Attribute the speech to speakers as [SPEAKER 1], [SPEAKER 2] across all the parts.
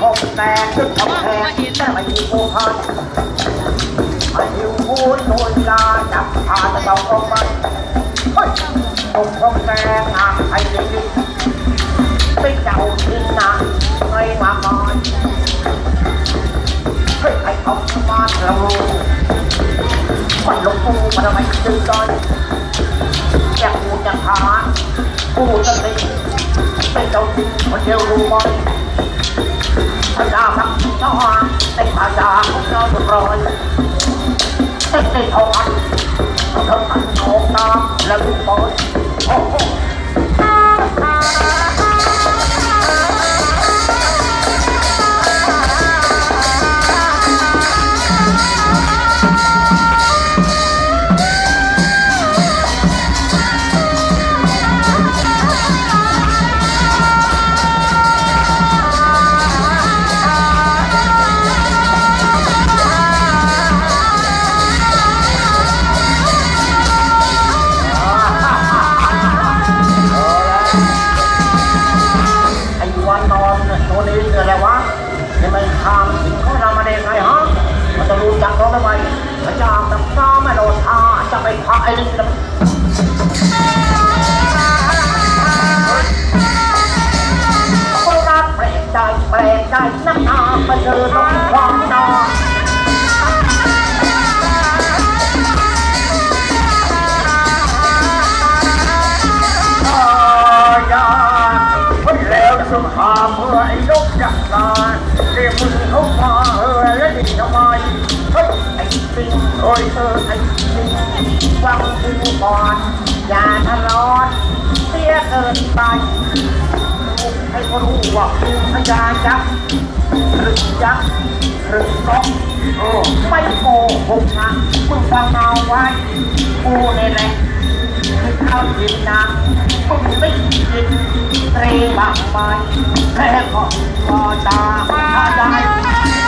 [SPEAKER 1] พบแต่ขึ้นกำแพงแต่ไม่มีผู้พันไม่หิวพูดโดยลาจับพาจะเบาออกไปเฮ้ยตรงพบแต่งานาครับน้องในพระเจ้าของเราทุกรอยติดติดทวันเราทำอันโงตาและลูกบอลโอ้โห ทางถึงเขาทำมาได้ไงฮะมันจะรู้จักเราทำไมพระเจ้าตับซ้าไม่โดนทาจะไปพาไอ้นี่จะโบราณแปลกใจแปลกใจนักอาไปเจอน้อง ฮ้ยแล้วสุภาเมื่อไอ้นกจักรานเรียกมึงเข้ามาเออแล้วนี่ทำไมเฮ้ยไอ้ปิงเอ้ยเออไอ้ปิงฟังกูก่อนอย่าทะเลาะเสียเกินไปให้เขารู้ว่ากูพยายักษ์หรือยักษ์หรือก๊อกเออไม่โกหกนะมึงฟังเอาไว้กูนี่แหละ ข้าวกินน้ำมึงไม่กินเตรีบางไม้แค่ขอขอตาถ้าได้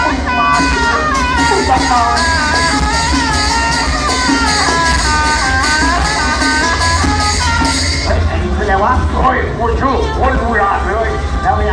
[SPEAKER 1] มึงมามึงจะนอนเฮ้ยไอ้นี่คืออะไรวะ
[SPEAKER 2] เฮ้ยกูชื่อคนดูราดเลย
[SPEAKER 1] แล้วมี